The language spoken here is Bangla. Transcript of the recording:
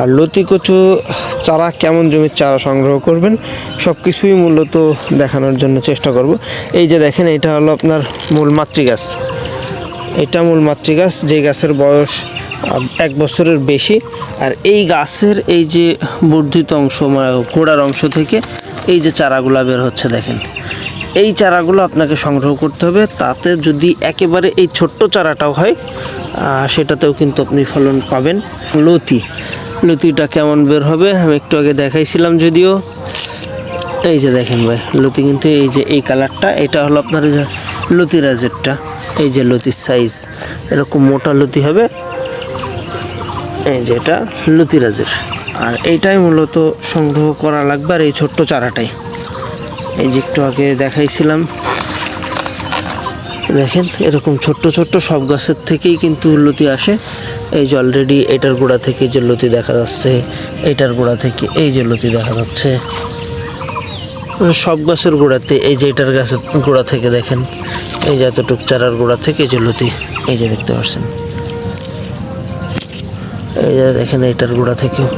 আর লতি কচু চারা কেমন জমির চারা সংগ্রহ করবেন সব কিছুই মূলত দেখানোর জন্য চেষ্টা করব। এই যে দেখেন, এটা হলো আপনার মূল মাতৃগাছ এটা মূল মাতৃগাছ যে গাছের বয়স এক বছরের বেশি। আর এই গাছের এই যে বর্ধিত অংশ মানে গোড়ার অংশ থেকে এই যে চারাগুলা বের হচ্ছে, দেখেন। এই চারাগুলো আপনাকে সংগ্রহ করতে হবে। তাতে যদি একেবারে এই ছোট্ট চারাটাও হয় সেটাতেও কিন্তু আপনি ফলন পাবেন। লতি লতিটা কেমন বের হবে? আমি একটু আগে দেখাইছিলাম যদিও। এই যে দেখেন ভাই, লতি কিন্তু এই যে এই কালারটা, এটা হলো আপনার ওই যে লতিরাজেরটা এই যে লতির সাইজ এরকম মোটা লতি হবে। এই যে এটা লতিরাজের আর এইটাই মূলত সংগ্রহ করা লাগবে আর এই ছোট্ট চারাটাই। এই যে একটু আগে দেখাইছিলাম। দেখেন, এরকম ছোট্ট ছোট্ট সব গাছের থেকেই কিন্তু লতি আসে। এই যে অলরেডি এটার গোড়া থেকে যে লতি দেখা যাচ্ছে, এটার গোড়া থেকে এই যে লতি দেখা যাচ্ছে। মানে সব গাছের গোড়াতে এই যে এটার গাছের গোড়া থেকে দেখেন, এই যে এতটুক চারার গোড়া থেকে যে লতি এই যে দেখতে পাচ্ছেন। এই যে দেখেন এটার গোড়া থেকেও।